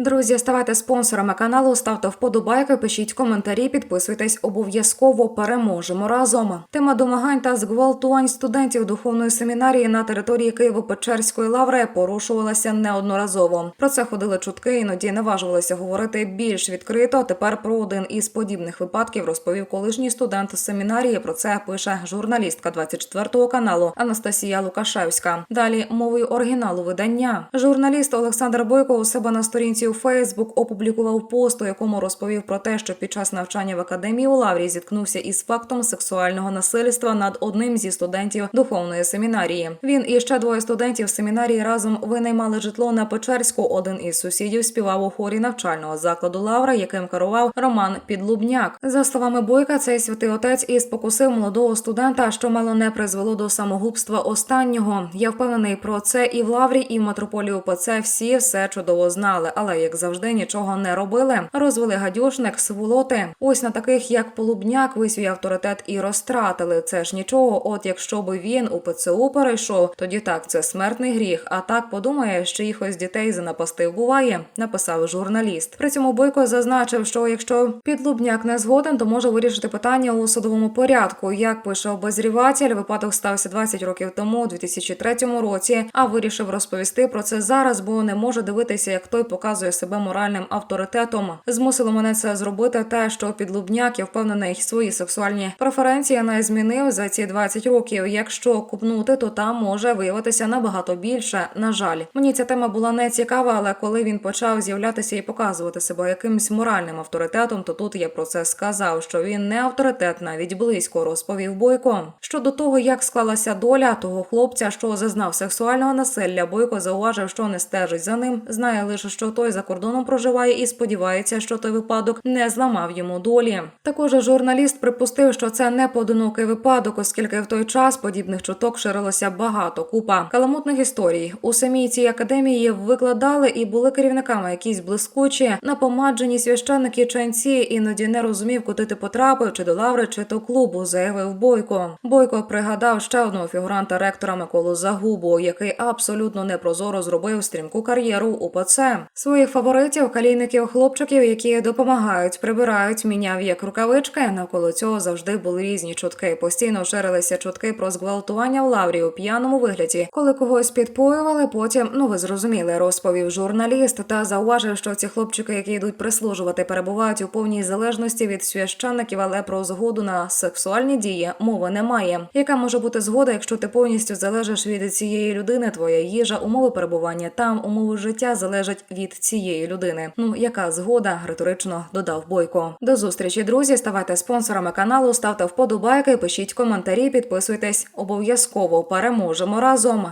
Друзі, ставайте спонсорами каналу, ставте вподобайки, пишіть коментарі, підписуйтесь обов'язково. Переможемо разом. Тема домагань та зґвалтувань студентів духовної семінарії на території Києво-Печерської лаври порушувалася неодноразово. Про це ходили чутки, іноді наважувалися говорити більш відкрито. Тепер про один із подібних випадків розповів колишній студент семінарії. Про це пише журналістка 24 каналу Анастасія Лукашевська. Далі мовою оригіналу видання. Журналіст Олександр Бойко у себе на сторінці у Фейсбук опублікував пост, у якому розповів про те, що під час навчання в академії у Лаврі зіткнувся із фактом сексуального насильства над одним зі студентів духовної семінарії. Він і ще двоє студентів семінарії разом винаймали житло на Печерську. Один із сусідів співав у хорі навчального закладу Лавра, яким керував Роман Підлубняк. За словами Бойка, цей святий отець і спокусив молодого студента, що мало не призвело до самогубства останнього. Я впевнений про це і в Лаврі, і в митрополії УПЦ всі все чудово знали, але як завжди нічого не робили. Розвели гадюшник, сволоти. Ось на таких, як Полубняк, ви свій авторитет і розтратили. Це ж нічого. От якщо би він у ПЦУ перейшов, тоді так це смертний гріх. А так подумає, що їх ось дітей занапастив буває, написав журналіст. При цьому Бойко зазначив, що якщо підлубняк не згоден, то може вирішити питання у судовому порядку. Як пише обозріватель, випадок стався 20 років тому, у 2003 році. А вирішив розповісти про це зараз, бо не може дивитися, як той показує себе моральним авторитетом. Змусило мене це зробити те, що підлубняк я впевнений свої сексуальні преференції не змінив за ці 20 років. Якщо купнути, то там може виявитися набагато більше. На жаль, мені ця тема була не цікава, але коли він почав з'являтися і показувати себе якимсь моральним авторитетом, то тут я про це сказав, що він не авторитет навіть близько, розповів Бойко. Щодо того, як склалася доля того хлопця, що зазнав сексуального насилля, Бойко зауважив, що не стежить за ним, знає лише, що той за кордоном проживає і сподівається, що той випадок не зламав йому долі. Також журналіст припустив, що це не поодинокий випадок, оскільки в той час подібних чуток ширилося багато купа каламутних історій. У самій цій академії викладали і були керівниками якісь блискучі, напомаджені священники ченці, іноді не розумів, куди ти потрапив, чи до лаври, чи до клубу, заявив Бойко. Бойко пригадав ще одного фігуранта ректора Миколу Загубу, який абсолютно непрозоро зробив стрімку кар'єру у ПЦ. Своїх фаворитів, калійників, хлопчиків, які допомагають, прибирають, міняв як рукавички. Навколо цього завжди були різні чутки. Постійно ширилися чутки про зґвалтування в лаврі у п'яному вигляді, коли когось підпоювали. Потім, ну ви зрозуміли, розповів журналіст та зауважив, що ці хлопчики, які йдуть прислужувати, перебувають у повній залежності від священників, але про згоду на сексуальні дії мови немає. Яка може бути згода, якщо ти повністю залежиш від цієї людини? Твоя їжа, умови перебування там, умови життя залежать від цієї людини. Ну яка згода? риторично додав Бойко. До зустрічі, друзі. Ставайте спонсорами каналу, ставте вподобайки, пишіть коментарі, підписуйтесь. Обов'язково переможемо разом.